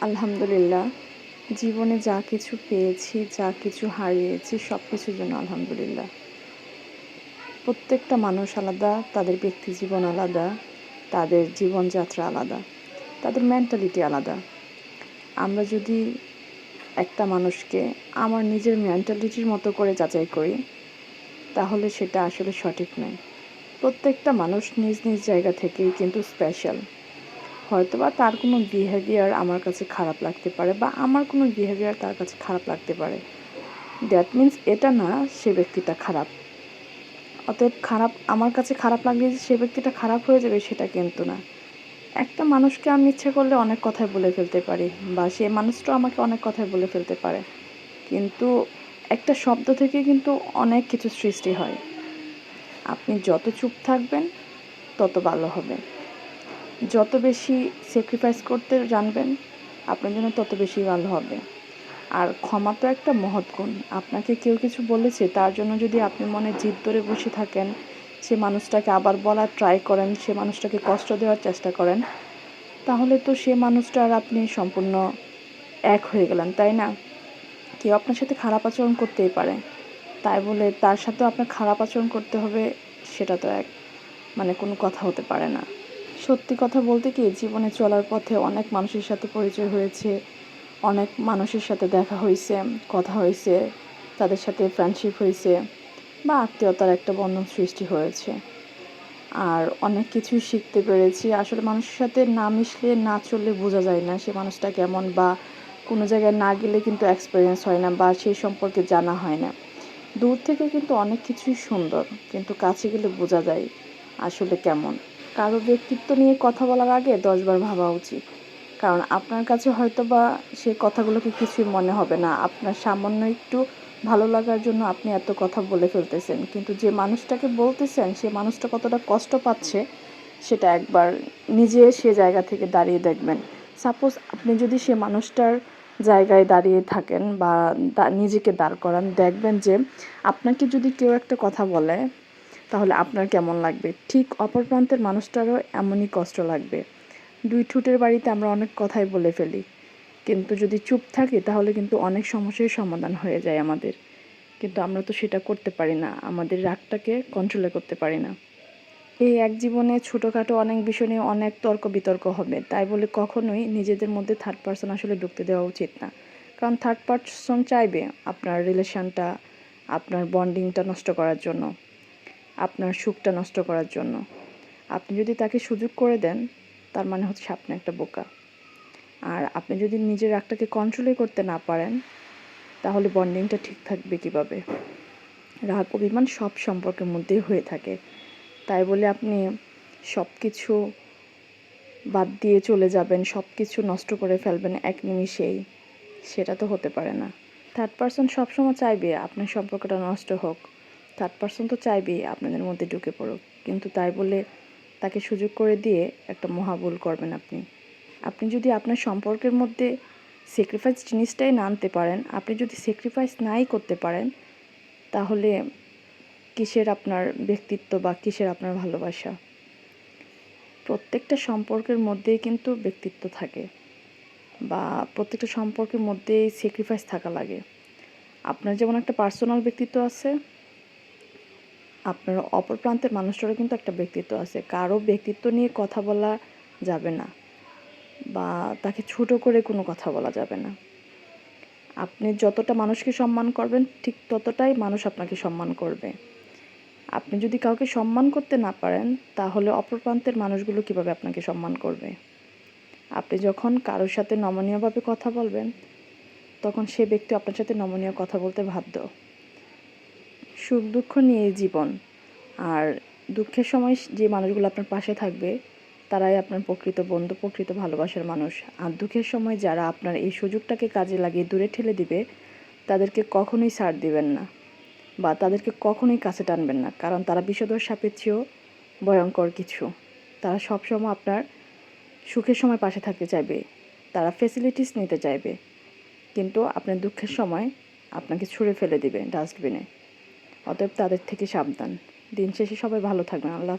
আলহামদুলিল্লাহ, জীবনে যা কিছু পেয়েছি, যা কিছু হারিয়েছি সব কিছুর জন্য আলহামদুলিল্লাহ। প্রত্যেকটা মানুষ আলাদা, তাদের ব্যক্তি জীবন আলাদা, তাদের জীবনযাত্রা আলাদা, তাদের মেন্টালিটি আলাদা। আমরা যদি একটা মানুষকে আমার নিজের মেন্টালিটির মতো করে যাচাই করি, তাহলে সেটা আসলে সঠিক নয়। প্রত্যেকটা মানুষ নিজ নিজ জায়গা থেকেই কিন্তু স্পেশাল হয়তোবা তার কোনো বিহেভিয়ার আমার কাছে খারাপ লাগতে পারে বা আমার কোনো বিহেভিয়ার তার কাছে খারাপ লাগতে পারে। দ্যাট মিন্স এটা না সে ব্যক্তিটা খারাপ। অতএব খারাপ, আমার কাছে খারাপ লাগলে যে সে ব্যক্তিটা খারাপ হয়ে যাবে সেটা কিন্তু না। একটা মানুষকে আমি ইচ্ছে করলে অনেক কথাই বলে ফেলতে পারি বা সে মানুষটাও আমাকে অনেক কথাই বলে ফেলতে পারে। কিন্তু একটা শব্দ থেকে কিন্তু অনেক কিছু সৃষ্টি হয়। আপনি যত চুপ থাকবেন, তত ভালো হবে। যত বেশি স্যাক্রিফাইস করতে জানবেন, আপনার জন্য তত বেশি ভালো হবে। আর ক্ষমা তো একটা মহৎ গুণ। আপনাকে কেউ কিছু বলেছে, তার জন্য যদি আপনি মনে জিদ ধরে বসে থাকেন, সে মানুষটাকে আবার বলার ট্রাই করেন, সে মানুষটাকে কষ্ট দেওয়ার চেষ্টা করেন, তাহলে তো সে মানুষটা আর আপনি সম্পূর্ণ এক হয়ে গেলেন, তাই না? কেউ আপনার সাথে খারাপ আচরণ করতেই পারে। তাই বলে তার সাথেও আপনার খারাপ আচরণ করতে হবে, সেটা তো এক মানে কোনো কথা হতে পারে না। সত্যি কথা বলতে কি, জীবনে চলার পথে অনেক মানুষের সাথে পরিচয় হয়েছে, অনেক মানুষের সাথে দেখা হয়েছে, কথা হয়েছে, তাদের সাথে ফ্রেন্ডশিপ হয়েছে বা আত্মীয়তার একটা বন্ধন সৃষ্টি হয়েছে। আর অনেক কিছুই শিখতে পেরেছি। আসলে মানুষের সাথে না মিশলে, না চললে বোঝা যায় না সে মানুষটা কেমন বা কোনো জায়গায় না গেলে কিন্তু এক্সপিরিয়েন্স হয় না বা সেই সম্পর্কে জানা হয় না। দূর থেকে কিন্তু অনেক কিছুই সুন্দর, কিন্তু কাছে গেলে বোঝা যায় আসলে কেমন। কারও ব্যক্তিত্ব নিয়ে কথা বলার আগে দশবার ভাবা উচিত। কারণ আপনার কাছে হয়তো বা সে কথাগুলোকে কিছুই মনে হবে না। আপনার সামান্য একটু ভালো লাগার জন্য আপনি এত কথা বলে ফেলতেছেন। কিন্তু যে মানুষটাকে বলতেছেন, সে মানুষটা কতটা কষ্ট পাচ্ছে, সেটা একবার নিজে সে জায়গা থেকে দাঁড়িয়ে দেখবেন। সাপোজ আপনি যদি সে মানুষটার জায়গায় দাঁড়িয়ে থাকেন বা নিজেকে দাঁড় করান, দেখবেন যে আপনাকে যদি কেউ একটা কথা বলে তাহলে আপনার কেমন লাগবে? ঠিক অপর প্রান্তের মানুষটারও এমনই কষ্ট লাগবে। দুই ঠুটের বাড়িতে আমরা অনেক কথাই বলে ফেলি। কিন্তু যদি চুপ থাকি, তাহলে কিন্তু অনেক সমস্যার সমাধান হয়ে যায় আমাদের। কিন্তু আমরা তো সেটা করতে পারি না। আমাদের রাগটাকে কন্ট্রোলে করতে পারি না। এই এক জীবনে ছোটোখাটো অনেক বিষয় নিয়ে অনেক তর্ক বিতর্ক হবে। তাই বলে কখনোই নিজেদের মধ্যে থার্ড পার্সন আসলে ঢুকতে দেওয়া উচিত না। কারণ থার্ড পার্সন চাইবে আপনার রিলেশনটা আপনার বন্ডিংটা নষ্ট করার জন্য। আপনার সুখটা নষ্ট করার জন্য। আপনি যদি তাকে সুযোগ করে দেন, তার মানে হচ্ছে আপনি একটা বোকা। আর আপনি যদি নিজের রাগটাকে কন্ট্রোলে করতে না পারেন, তাহলে বন্ডিংটা ঠিক থাকবে কীভাবে? রাগ, অভিমান সব সম্পর্কের মধ্যেই হয়ে থাকে। তাই বলে আপনি সব কিছু বাদ দিয়ে চলে যাবেন সব কিছু নষ্ট করে ফেলবেন এক নিমিষেই। সেটা তো হতে পারে না। থার্ড পার্সন সবসময় চাইবে আপনার সম্পর্কটা নষ্ট হোক। থার্ড পার্সন তো চাইবেই আপনাদের মধ্যে ঢুকে পড়ুক। কিন্তু তাই বলে তাকে সুযোগ করে দিয়ে একটা মহাভুল করবেন আপনি। আপনি যদি আপনার সম্পর্কের মধ্যে স্যাক্রিফাইস জিনিসটাই না আনতে পারেন, আপনি যদি স্যাক্রিফাইস নাই করতে পারেন, তাহলে কিসের আপনার ব্যক্তিত্ব বা কিসের আপনার ভালোবাসা? প্রত্যেকটা সম্পর্কের মধ্যেই কিন্তু ব্যক্তিত্ব থাকে বা প্রত্যেকটা সম্পর্কের মধ্যেই স্যাক্রিফাইস থাকা লাগে। আপনার যেমন একটা পার্সোনাল ব্যক্তিত্ব আছে আপনার অপর প্রান্তের মানুষটারও কিন্তু একটা ব্যক্তিত্ব আছে। কারও ব্যক্তিত্ব নিয়ে কথা বলা যাবে না বা তাকে ছোট করে কোনো কথা বলা যাবে না। আপনি যতটা মানুষকে সম্মান করবেন, ঠিক ততটাই মানুষ আপনাকে সম্মান করবে। আপনি যদি কাউকে সম্মান করতে না পারেন, তাহলে অপর প্রান্তের মানুষগুলো কীভাবে আপনাকে সম্মান করবে? আপনি যখন কারোর সাথে নমনীয়ভাবে কথা বলবেন, তখন সে ব্যক্তি আপনার সাথে নমনীয় কথা বলতে বাধ্য। সুখ দুঃখ নিয়ে জীবন। আর দুঃখের সময় যে মানুষগুলো আপনার পাশে থাকবে, তারাই আপনার প্রকৃত বন্ধু, প্রকৃত ভালোবাসার মানুষ। আর দুঃখের সময় যারা আপনার এই সুযোগটাকে কাজে লাগিয়ে দূরে ঠেলে দিবে, তাদেরকে কখনোই ছাড় দিবেন না। বা তাদেরকে কখনোই কাছে টানবেন না, কারণ তারা বিষদর সাপের চেয়েও ভয়ঙ্কর কিছু। তারা সবসময় আপনার সুখের সময় পাশে থাকতে চাইবে, তারা ফেসিলিটিস নিতে চাইবে। কিন্তু আপনার দুঃখের সময় আপনাকে ছুঁড়ে ফেলে দিবে ডাস্টবিনে অতএব তাদের থেকে সাবধান। দিন শেষে সবাই ভালো থাকবেন। আল্লাহ